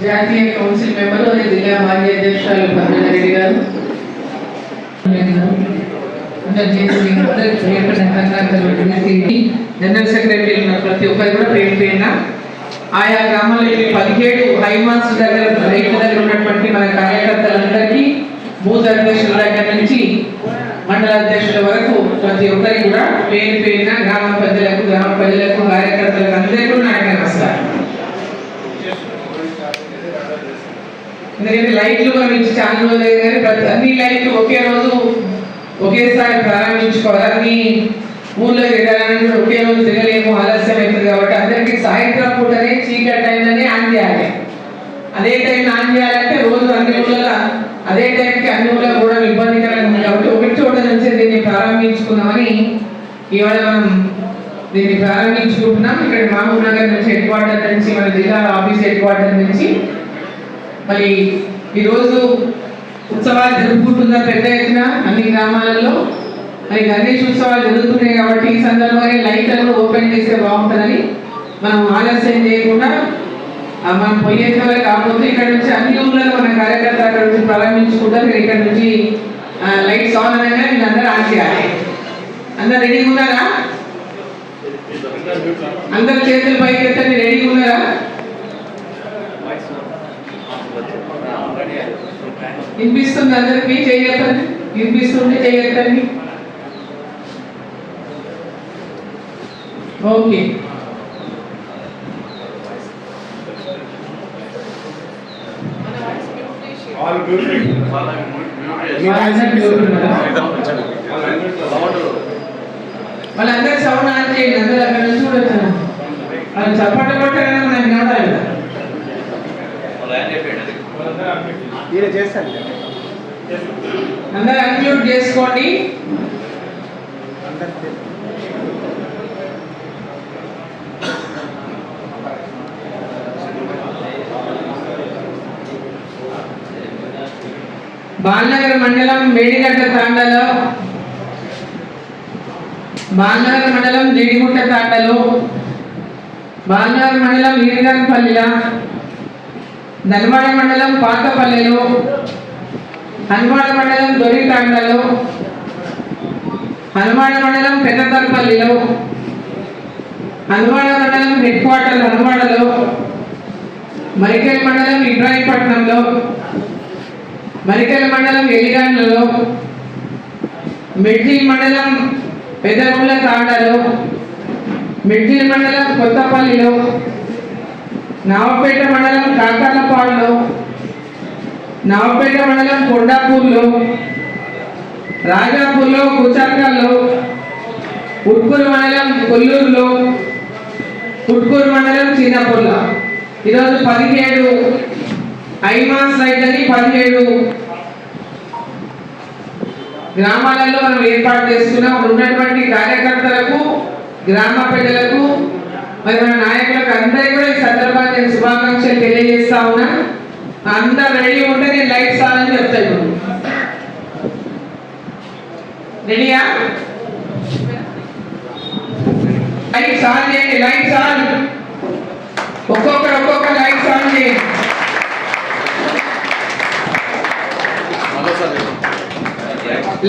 జాతీయ council member అదే జిల్లా మాజీ అధ్యక్షురాలు పద్మజ గారు. జనరల్ సెక్రటరీ ఉన్న ప్రతి ఒక్కరు కూడా పేరు పేరున ఆయా గ్రామాల్లో పదిహేడు హైమాన్స్ దగ్గర రైతుల దగ్గర ఉన్నటువంటి మన కార్యకర్తలందరికీ బూత్ అధ్యక్షుల దగ్గర నుంచి మండల అధ్యక్షుల వరకు ప్రతి ఒక్కరికి కూడా పేరు పేరున గ్రామ ప్రజలకు గ్రామ ప్రజలకు కార్యకర్తలకు అందరికీ నాకు ఎందుకంటే లైట్లు మనం ఇచ్చి చాలా రోజులు అయింది కానీ ప్రతి అన్ని లైట్లు ఒకే రోజు ఒకేసారి ప్రారంభించుకోవాలి. అన్ని ఊళ్ళో తిరగాలని కూడా ఒకే రోజు తిరగలేము ఆలస్యం అవుతుంది కాబట్టి అందరికీ సాయంత్రం పూటనే చీకటి టైంలోనే ఆన్ చేయాలి అదే టైం ఆన్ చేయాలంటే రోజు అన్ని ఊళ్ళలో అదే టైంకి అన్ని ఊళ్ళో కూడా ఇబ్బందికరంగా ఉంది కాబట్టి ఒకటి చోట నుంచి దీన్ని ప్రారంభించుకుందామని ఇవాళ మనం దీన్ని ప్రారంభించుకుంటున్నాం. ఇక్కడ మహబూబ్ నగర్ నుంచి హెడ్ క్వార్టర్ నుంచి మన జిల్లా ఆఫీస్ హెడ్ క్వార్టర్ నుంచి మరి ఈరోజు ఉత్సవాలు జరుపుకుంటున్న పెద్ద ఎత్తున అన్ని గ్రామాలలో మరి గణేష్ ఉత్సవాలు జరుగుతున్నాయి కాబట్టి ఈ సందర్భంగా లైట్లను ఓపెన్ చేస్తే బాగుంటుందని మనం ఆలస్యం చేయకుండా మనం పోయేంత వరకు కాకపోతే ఇక్కడ నుంచి అన్ని ఊళ్ళలో మన కార్యకర్త అక్కడ నుంచి ప్రారంభించుకుంటా మీరు ఇక్కడ నుంచి లైట్స్ ఆన్ అనగా మీరు అందరూ ఆన్ చేయాలి. అందరు రెడీగా ఉన్నారా? అందరు చేతులు పైకి ఎత్తండి రెడీగా వినిపిస్తుంది అందరికి? చేయగలుగుతండి వినిపిస్తుంది చేయగలుగుతండి ఓకే. ఆల్ వాళ్ళందరూ సౌండ్ ఆన్ చేయండి. అందరూ అక్కడ నుంచి కూడా వాళ్ళు చప్పట్లు కొట్టారని నాకు వినడాలి ఈయన చేస్తాను అందరూ అన్మ్యూట్ చేసుకోండి. బాలనగర్ మండలం మేడిగడ్డ తాండలో. బాలనగర్ మండలం జీడిగుట్ట తాండలో. బాలనగర్ మండలం ఈరిగన్పల్లిలో ధనవాడ మండలం పాతపల్లెలో హనుమాడ మండలం దొరికాండలో హనుమాడ మండలం పెద్దతర్పల్లిలో హనుమాడ మండలం హెడ్ క్వార్టర్ హనుమాడలో మరికల్ మండలం ఇబ్రాహీంపట్నంలో మరికల్ మండలం ఎలిగాన్లలో మిడ్జిల్ మండలం పెద్దగుళ్ళ తాండలో మిడ్జిల్ మండలం కొత్తపల్లిలో నవపేట మండలం కాకర్లపాడులో నవపేట మండలం కొండాపూర్లో రాజాపూర్లో కుచర్కల్లో ఉట్కూరు మండలం కొల్లూరులో ఉట్కూరు మండలం చిన్నపూర్ల ఈరోజు పదిహేడు ఐమాస్ రైట్ అని పదిహేడు గ్రామాలలో మనం ఏర్పాటు చేసుకున్నాం ఉన్నటువంటి కార్యకర్తలకు గ్రామ ప్రజలకు మరి మన నాయకులకు అందరికీ కూడా ఈ సందర్భాన్ని నేను శుభాకాంక్షలు తెలియజేస్తా ఉన్నా. అందరు రెడీ ఉంటే నేను లైట్స్ ఆన్ చెప్తా ఇప్పుడు. రెడీయా? లైట్స్ ఆన్ చేయండి లైట్స్ ఆన్ ఒక్కొక్కరు ఒక్కొక్క లైట్స్ ఆన్ చేయండి.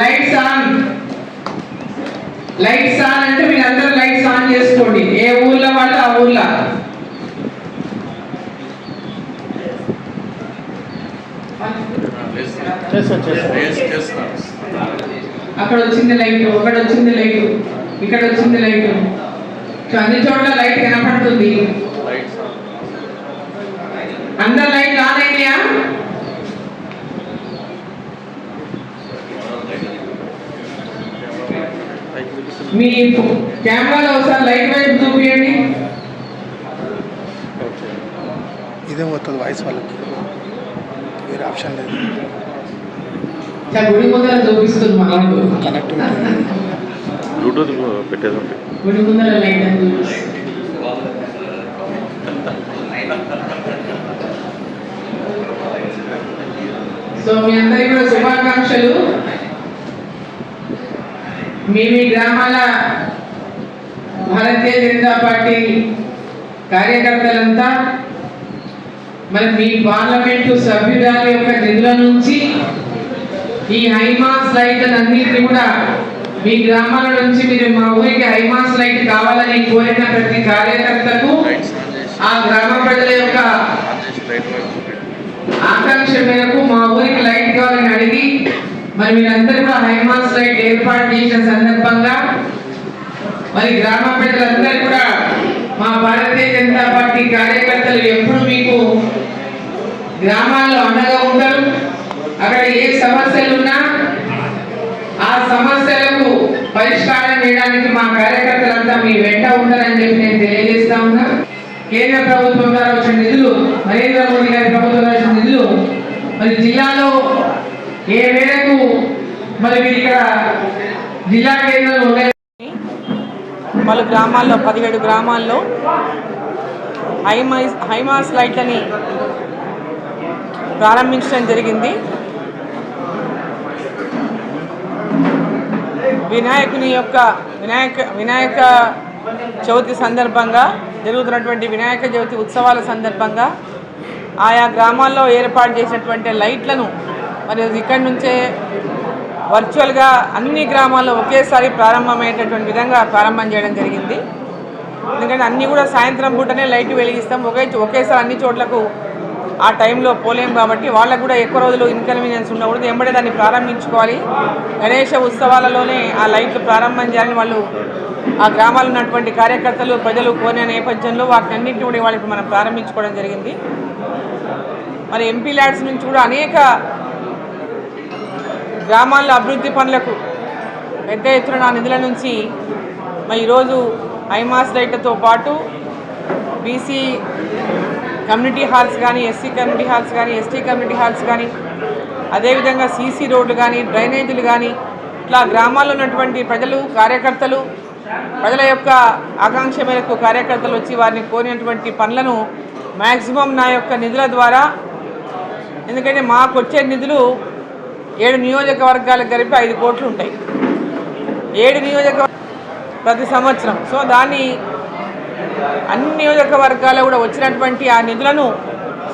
లైట్స్ ఆన్ లైట్స్ ఆన్ అంటే మీరు అందరూ లైట్స్ ఆన్ చేసుకోండి. ఏ ఊర్లో వాళ్ళు ఆ ఊర్లో. అక్కడ వచ్చింది లైట్ అక్కడ వచ్చింది లైట్ ఇక్కడ వచ్చింది లైట్ అన్ని చోట్ల లైట్ కనపడుతుంది. అందరు లైట్ ఆన్ అయినాయా మీ కెమెరాలో ఒకసారి లైట్ వైపు చూపించండి ఇదే పోతుంది వాయిస్ వాళ్ళకి? వేరే ఆప్షన్ లేదు. గుడి ముందర చూపిస్తుంది మనకు కనెక్టివిటీ బ్లూటూత్ పెట్టేది ఉంటుంది గుడి ముందర లైట్ అని చూపిస్తుంది. సో మీ అందరికీ కూడా శుభాకాంక్షలు. మీ మీ గ్రామాల భారతీయ జనతా పార్టీ కార్యకర్తలంతా మరి మీ పార్లమెంటు సభ్యురాలి యొక్క నిధుల నుంచి ఈ హైమాస్ లైట్ అన్నింటినీ కూడా మీ గ్రామాల నుంచి మీరు మా ఊరికి హైమాస్ లైట్ కావాలని కోరిన ప్రతి కార్యకర్తకు ఆ గ్రామ ప్రజల యొక్క ఆకాంక్ష మేరకు మా ఊరికి మరి మీరందరూ కూడా హైమాస్ లైట్ ఏర్పాటు చేసిన సందర్భంగా మరి గ్రామ ప్రజలందరూ కూడా మా భారతీయ జనతా పార్టీ కార్యకర్తలు ఎప్పుడు మీకు గ్రామాల్లో అండగా ఉంటారు. అక్కడ ఏ సమస్యలు ఉన్నా ఆ సమస్యలకు పరిష్కారం చేయడానికి మా కార్యకర్తలంతా మీ వెంట ఉంటారని చెప్పి నేను తెలియజేస్తా ఉన్నా. కేంద్ర ప్రభుత్వం ద్వారా వచ్చిన నిధులు నరేంద్ర మోడీ గారి ప్రభుత్వం ద్వారా వచ్చిన నిధులు ఏ మేరకు మరి మీరు ఇక్కడ జిల్లా కేంద్రంలో ఉన్నాయి? పలు గ్రామాల్లో పదిహేడు గ్రామాల్లో హైమాస్ హైమాస్ లైట్లని ప్రారంభించడం జరిగింది. వినాయకుని యొక్క వినాయక వినాయక చవితి సందర్భంగా జరుగుతున్నటువంటి వినాయక చవితి ఉత్సవాల సందర్భంగా ఆయా గ్రామాల్లో ఏర్పాటు చేసినటువంటి లైట్లను మరి ఇక్కడి నుంచే వర్చువల్గా అన్ని గ్రామాల్లో ఒకేసారి ప్రారంభమయ్యేటటువంటి విధంగా ప్రారంభం చేయడం జరిగింది. ఎందుకంటే అన్నీ కూడా సాయంత్రం పూటనే లైట్ వెలిగిస్తాం. ఒకే ఒకేసారి అన్ని చోట్లకు ఆ టైంలో పోలేం కాబట్టి వాళ్ళకు కూడా ఎక్కువ రోజులు ఇన్కన్వీనియన్స్ ఉండకూడదు. ఎంబడే దాన్ని ప్రారంభించుకోవాలి. గణేష ఉత్సవాలలోనే ఆ లైట్లు ప్రారంభం చేయాలని వాళ్ళు ఆ గ్రామాల్లో ఉన్నటువంటి కార్యకర్తలు ప్రజలు కోరిన నేపథ్యంలో వాటిని అన్నింటినీ కూడా వాళ్ళు మనం ప్రారంభించుకోవడం జరిగింది. మరి ఎంపీ ల్యాడ్స్ నుంచి కూడా అనేక గ్రామాల్లో అభివృద్ధి పనులకు పెద్ద ఎత్తున నా నిధుల నుంచి మరి ఈరోజు ఐమాస్ లైట్లతో పాటు బీసీ కమ్యూనిటీ హాల్స్ కానీ ఎస్సీ కమ్యూనిటీ హాల్స్ కానీ ఎస్టీ కమ్యూనిటీ హాల్స్ కానీ అదేవిధంగా సీసీ రోడ్లు కానీ డ్రైనేజీలు కానీ ఇట్లా గ్రామాల్లో ఉన్నటువంటి ప్రజలు కార్యకర్తలు ప్రజల యొక్క ఆకాంక్ష మేరకు కార్యకర్తలు వచ్చి వారిని కోరినటువంటి పనులను మ్యాక్సిమం నా యొక్క నిధుల ద్వారా ఎందుకంటే మాకు వచ్చే నిధులు ఏడు నియోజకవర్గాలకు కలిపి ఐదు కోట్లు ఉంటాయి. ఏడు నియోజక ప్రతి సంవత్సరం. సో దాన్ని అన్ని నియోజకవర్గాల్లో కూడా వచ్చినటువంటి ఆ నిధులను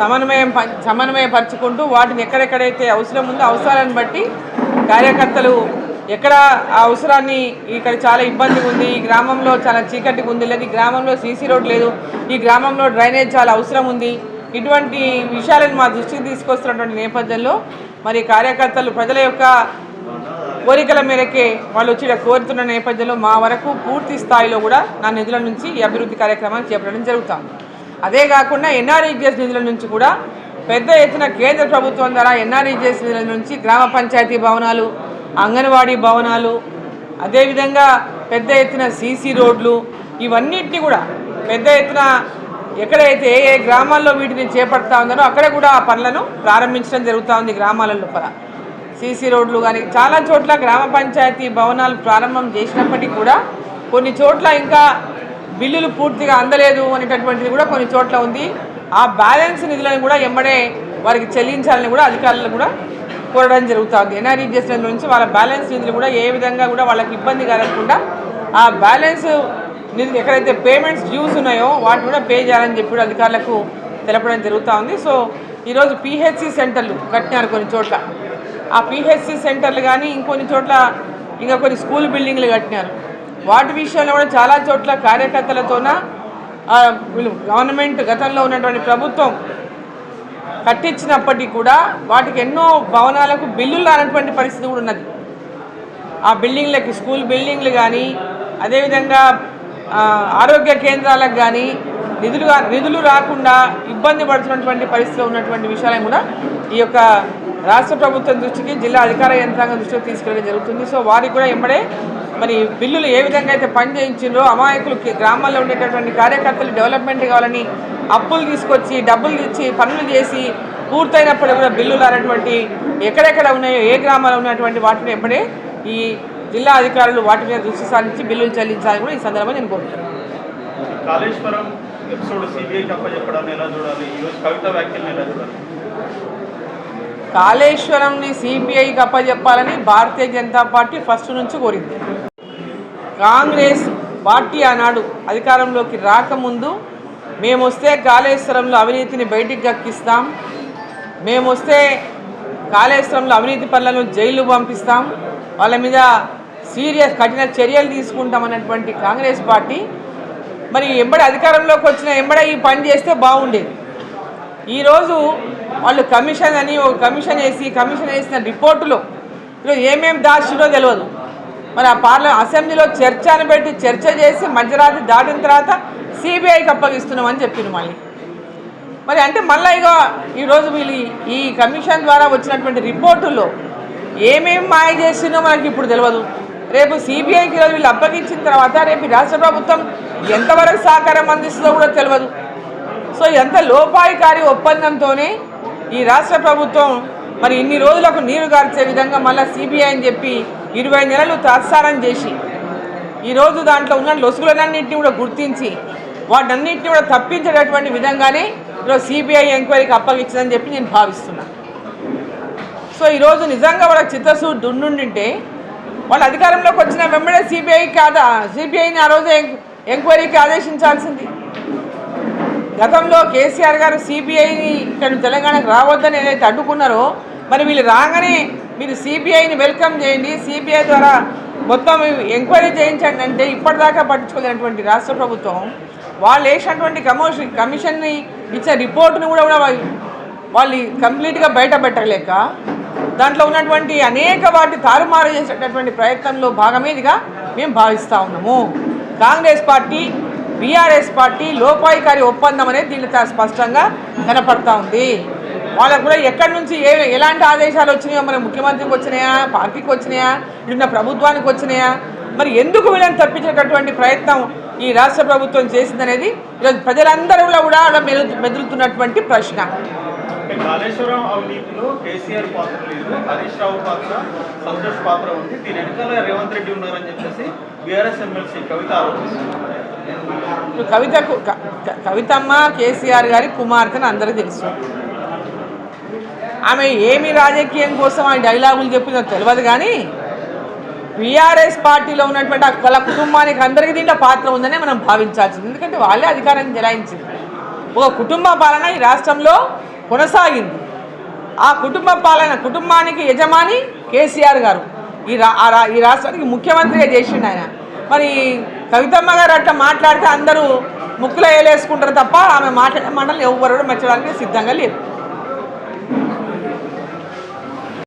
సమన్వయం సమన్వయపరుచుకుంటూ వాటిని ఎక్కడెక్కడైతే అవసరం ఉందో అవసరాలను బట్టి కార్యకర్తలు ఎక్కడ ఆ అవసరాన్ని ఇక్కడ చాలా ఇబ్బంది ఉంది ఈ గ్రామంలో చాలా చీకటిగా ఉంది లేదు ఈ గ్రామంలో సీసీ రోడ్ లేదు ఈ గ్రామంలో డ్రైనేజ్ చాలా అవసరం ఉంది ఇటువంటి విషయాలను మా దృష్టికి తీసుకొస్తున్నటువంటి నేపథ్యంలో మరి కార్యకర్తలు ప్రజల యొక్క కోరికల మేరకే వాళ్ళు వచ్చి కోరుతున్న నేపథ్యంలో మా వరకు పూర్తి స్థాయిలో కూడా నా నిధుల నుంచి ఈ అభివృద్ధి కార్యక్రమాన్ని చేపట్టడం జరుగుతుంది. అదే కాకుండా ఎన్ఆర్ఈజిఎస్ నిధుల నుంచి కూడా పెద్ద ఎత్తున కేంద్ర ప్రభుత్వం ద్వారా ఎన్ఆర్ఈజిఎస్ నిధుల నుంచి గ్రామ పంచాయతీ భవనాలు అంగన్వాడీ భవనాలు అదేవిధంగా పెద్ద ఎత్తున సీసీ రోడ్లు ఇవన్నిటిని కూడా పెద్ద ఎత్తున ఎక్కడైతే ఏ గ్రామాల్లో వీటిని చేపడతా ఉన్నారో అక్కడ కూడా ఆ పనులను ప్రారంభించడం జరుగుతూ ఉంది గ్రామాల లోపల సీసీ రోడ్లు కానీ చాలా చోట్ల గ్రామ పంచాయతీ భవనాలు ప్రారంభం చేసినప్పటికీ కూడా కొన్ని చోట్ల ఇంకా బిల్లులు పూర్తిగా అందలేదు అనేటటువంటిది కూడా కొన్ని చోట్ల ఉంది. ఆ బ్యాలెన్స్ నిధులను కూడా ఎమ్మడే వారికి చెల్లించాలని కూడా అధికారులు కూడా కోరడం జరుగుతుంది ఎన్ఆర్ఈజిఎస్ నుంచి వాళ్ళ బ్యాలెన్స్ నిధులు కూడా ఏ విధంగా కూడా వాళ్ళకి ఇబ్బంది కలగకుండా ఆ బ్యాలెన్స్ నేను ఎక్కడైతే పేమెంట్స్ డ్యూస్ ఉన్నాయో వాటిని కూడా పే చేయాలని చెప్పి అధికారులకు తెలపడం జరుగుతూ ఉంది. సో ఈరోజు పిహెచ్సి సెంటర్లు కట్టినారు కొన్ని చోట్ల. ఆ పిహెచ్సి సెంటర్లు కానీ ఇంకొన్ని చోట్ల ఇంకా కొన్ని స్కూల్ బిల్డింగ్లు కట్టినారు. వాటి విషయంలో కూడా చాలా చోట్ల కార్యకర్తలతోన గవర్నమెంట్ గతంలో ఉన్నటువంటి ప్రభుత్వం కట్టించినప్పటికీ కూడా వాటికి ఎన్నో భవనాలకు బిల్లులు రానటువంటి పరిస్థితి కూడా ఉన్నది. ఆ బిల్డింగ్లకి స్కూల్ బిల్డింగ్లు కానీ అదేవిధంగా ఆరోగ్య కేంద్రాలకు కానీ నిధులు నిధులు రాకుండా ఇబ్బంది పడుతున్నటువంటి పరిస్థితిలో ఉన్నటువంటి విషయాలను కూడా ఈ యొక్క రాష్ట్ర ప్రభుత్వం దృష్టికి జిల్లా అధికార యంత్రాంగం దృష్టికి తీసుకెళ్ళడం జరుగుతుంది. సో వారికి కూడా ఎంబడే మరి బిల్లులు ఏ విధంగా అయితే పనిచేయించిండ్రో అమాయకులు గ్రామాల్లో ఉండేటటువంటి కార్యకర్తలు డెవలప్మెంట్ కావాలని అప్పులు తీసుకొచ్చి డబ్బులు ఇచ్చి పనులు చేసి పూర్తయినప్పుడు కూడా బిల్లులు అనేటువంటి ఎక్కడెక్కడ ఉన్నాయో ఏ గ్రామాల్లో ఉన్నటువంటి వాటిని ఎప్పుడే ఈ జిల్లా అధికారులు వాటి మీద దృష్టి సారించి బిల్లులు చెల్లించాలని కూడా ఈ సందర్భంగా నేను కోరుతున్నాను. కాళేశ్వరం ఎపిసోడ్ సిబిఐకి అప్పచెప్పడాన్ని ఎలా చూడాలి? ఈరోజు కవిత వ్యాఖ్యలను ఎలా చూడాలి? కాళేశ్వరంని సిబిఐకి అప్పచెప్పాలని భారతీయ జనతా పార్టీ ఫస్ట్ నుంచి కోరింది. కాంగ్రెస్ పార్టీ ఆనాడు అధికారంలోకి రాకముందు మేము వస్తే కాళేశ్వరంలో అవినీతిని బయటికి గక్కిస్తాం మేము వస్తే కాళేశ్వరంలో అవినీతి పనులను జైలు పంపిస్తాం. వాళ్ళ మీద సీరియస్ కఠిన చర్యలు తీసుకుంటాం అన్నటువంటి కాంగ్రెస్ పార్టీ మరి ఎంబడి అధికారంలోకి వచ్చిన ఎంబడ ఈ పని చేస్తే బాగుండేది. ఈరోజు వాళ్ళు కమిషన్ అని ఒక కమిషన్ వేసి కమిషన్ వేసిన రిపోర్టులో ఈరోజు ఏమేమి దాచినో తెలియదు మరి ఆ పార్ల అసెంబ్లీలో చర్చ అని పెట్టి చర్చ చేసి మధ్యరాత్రి దాటిన తర్వాత సిబిఐకి అప్పగిస్తున్నామని చెప్పింది మళ్ళీ. మరి అంటే మళ్ళీ ఇక ఈరోజు వీళ్ళు ఈ- కమిషన్ ద్వారా వచ్చినటువంటి రిపోర్టుల్లో ఏమేమి మాయ చేసిందో మనకి ఇప్పుడు తెలియదు రేపు సిబిఐకి ఈరోజు వీళ్ళు అప్పగించిన తర్వాత రేపు రాష్ట్ర ప్రభుత్వం ఎంతవరకు సహకారం అందిస్తుందో కూడా తెలియదు సో ఎంత లోపాయికారి ఒప్పందంతోనే ఈ రాష్ట్ర ప్రభుత్వం మరి ఇన్ని రోజులకు నీరు గార్చే విధంగా మళ్ళీ సిబిఐ అని చెప్పి ఇరవై నెలలు తాత్సారం చేసి ఈరోజు దాంట్లో ఉన్న లొసుగులన్నింటినీ కూడా గుర్తించి వాటన్నింటినీ కూడా తప్పించేటటువంటి విధంగానే ఈరోజు సిబిఐ ఎంక్వైరీకి అప్పగించిందని చెప్పి నేను భావిస్తున్నాను సో ఈరోజు నిజంగా కూడా చిత్తశుద్ధి ఉండుంటే వాళ్ళు అధికారంలోకి వచ్చిన వెంబడే సిబిఐ కాదా? సిబిఐని ఆ రోజు ఎంక్వైరీకి ఆదేశించాల్సింది. గతంలో కేసీఆర్ గారు సిబిఐని ఇక్కడ తెలంగాణకు రావద్దని ఏదైతే అడ్డుకున్నారో మరి వీళ్ళు రాగానే మీరు సిబిఐని వెల్కమ్ చేయండి సిబిఐ ద్వారా మొత్తం ఎంక్వైరీ చేయించండి అంటే ఇప్పటిదాకా పట్టించుకోలేనటువంటి రాష్ట్ర ప్రభుత్వం వాళ్ళు వేసినటువంటి కమోషన్ కమిషన్ని ఇచ్చే రిపోర్టును కూడా వాళ్ళు- వాళ్ళు కంప్లీట్గా బయట పెట్టలేక దాంట్లో ఉన్నటువంటి అనేక వాటి తారుమారు చేసేటటువంటి ప్రయత్నంలో భాగమేదిగా మేము భావిస్తూ ఉన్నాము. కాంగ్రెస్ పార్టీ బీఆర్ఎస్ పార్టీ లోపాయికారి ఒప్పందం అనేది దీంట్లో చాలా స్పష్టంగా కనపడతా ఉంది. వాళ్ళకు కూడా ఎక్కడి నుంచి ఏ ఎలాంటి ఆదేశాలు వచ్చినాయో మన ముఖ్యమంత్రికి వచ్చినాయా పార్టీకి వచ్చినాయా ఇటున్న ప్రభుత్వానికి వచ్చినాయా మరి ఎందుకు వీళ్ళని తప్పించేటటువంటి ప్రయత్నం ఈ రాష్ట్ర ప్రభుత్వం చేసిందనేది ఈరోజు కూడా మెదులుతున్నటువంటి ప్రశ్న. అంటే కాళేశ్వరం అవినీతిలో కేసీఆర్ పాత్ర లేదు హరీష్ రావు పాత్ర సంతోష్ పాత్ర ఉంది. దీని వెనకాల రేవంత్ రెడ్డి ఉన్నారని చెప్పేసి బీఆర్ఎస్ ఎమ్మెల్సీ కవిత ఆరోపిస్తున్నారు. ఇప్పుడు కవితకు కవితమ్మ కేసీఆర్ గారి కుమార్తెను అందరూ తెలుసు. ఆమె ఏమి రాజకీయం కోసం ఆ డైలాగులు చెప్పిందో తెలియదు కానీ బీఆర్ఎస్ పార్టీలో ఉన్నటువంటి ఆ వాళ్ళ కుటుంబానికి అందరికీ దీంట్లో పాత్ర ఉందనే మనం భావించాల్సింది. ఎందుకంటే వాళ్ళే అధికారాన్ని చెలాయించింది ఒక కుటుంబ పాలన ఈ రాష్ట్రంలో కొనసాగింది. ఆ కుటుంబ పాలన కుటుంబానికి యజమాని కేసీఆర్ గారు. ఈ రా రా- ఈ రాష్ట్రానికి ముఖ్యమంత్రిగా చేసిండు ఆయన. మరి కవితమ్మ గారు అట్లా మాట్లాడితే అందరూ ముక్కులో వేలేసుకుంటారు తప్ప ఆమె మాట్లాడే మండలి ఎవరు కూడా మెచ్చడానికి సిద్ధంగా లేరు.